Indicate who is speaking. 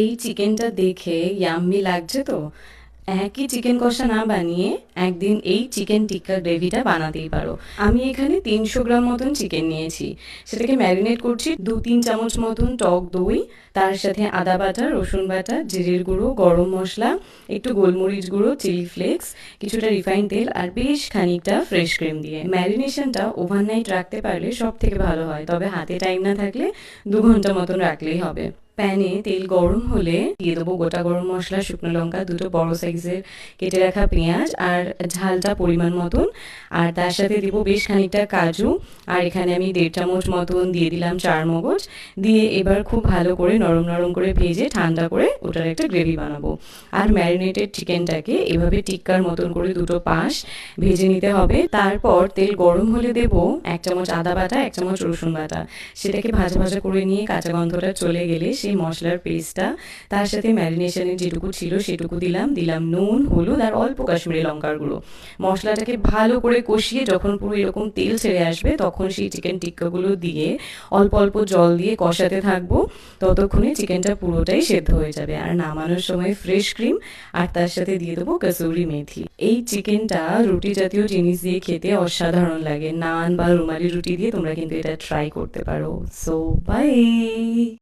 Speaker 1: এই চিকেনটা দেখে ইয়াম্মি লাগছে তো। একই চিকেন কষা না বানিয়ে একদিন এই চিকেন টিক্কা গ্রেভিটা বানাতেই পারো। আমি এখানে তিনশো গ্রাম মতন চিকেন নিয়েছি। সেটাকে ম্যারিনেট করছি দু তিন চামচ মতন টক দই, তার সাথে আদা বাটা, রসুন বাটা, জিরের গুঁড়ো, গরম মশলা, একটু গোলমরিচ গুঁড়ো, চিলি ফ্লেক্স, কিছুটা রিফাইন তেল আর বেশ খানিকটা ফ্রেশ ক্রিম দিয়ে। ম্যারিনেশনটা ওভারনাইট রাখতে পারলে সব থেকে ভালো হয়, তবে হাতে টাইম না থাকলে দু ঘণ্টা মতন রাখলেই হবে। প্যানে তেল গরম হলে দিয়ে দেবো গোটা গরম মশলা, শুকনো লঙ্কা, দুটো বড় সাইজের কেটে রাখা পেঁয়াজ আর ঝালটা পরিমাণ মতন। আর তার সাথে দিব বেশ খানিকটা কাজু। আর এখানে আমি দেড় চামচ মতন দিয়ে দিলাম চার মগজ। দিয়ে এবার খুব ভালো করে নরম নরম করে ভেজে ঠান্ডা করে ওটার একটা গ্রেভি বানাবো। আর ম্যারিনেটেড চিকেনটাকে এভাবে টিক্কার মতন করে দুটো পাশ ভেজে নিতে হবে। তারপর তেল গরম হলে দেবো এক চামচ আদা বাটা, এক চামচ রসুন বাটা। সেটাকে ভাজা ভাজা করে নিয়ে কাঁচা গন্ধটা চলে গেলে সেই মশলার পেস্টটা তার সাথে ম্যারিনেশনের যেটুকু ছিল সেটুকু দিলাম দিলাম নুন, হলুদ আর অল্প কাশ্মীরি লঙ্কার গুঁড়ো। মশলাটাকে ভালো করে কষিয়ে যখন পুরো এরকম তেল ছেড়ে আসবে, তখন সেই চিকেন টিক্কাগুলো দিয়ে অল্প অল্প জল দিয়ে কষাতে থাকব। ততক্ষণে চিকেনটা পুরোটাই সেদ্ধ হয়ে যাবে আর নামানোর সময় ফ্রেশ ক্রিম আর তার সাথে দিয়ে দেবো কসুরি মেথি। এই চিকেনটা রুটি জাতীয় জিনিস দিয়ে খেতে অসাধারণ লাগে। নান বা রুমালি রুটি দিয়ে তোমরা কিন্তু এটা ট্রাই করতে পারো। So by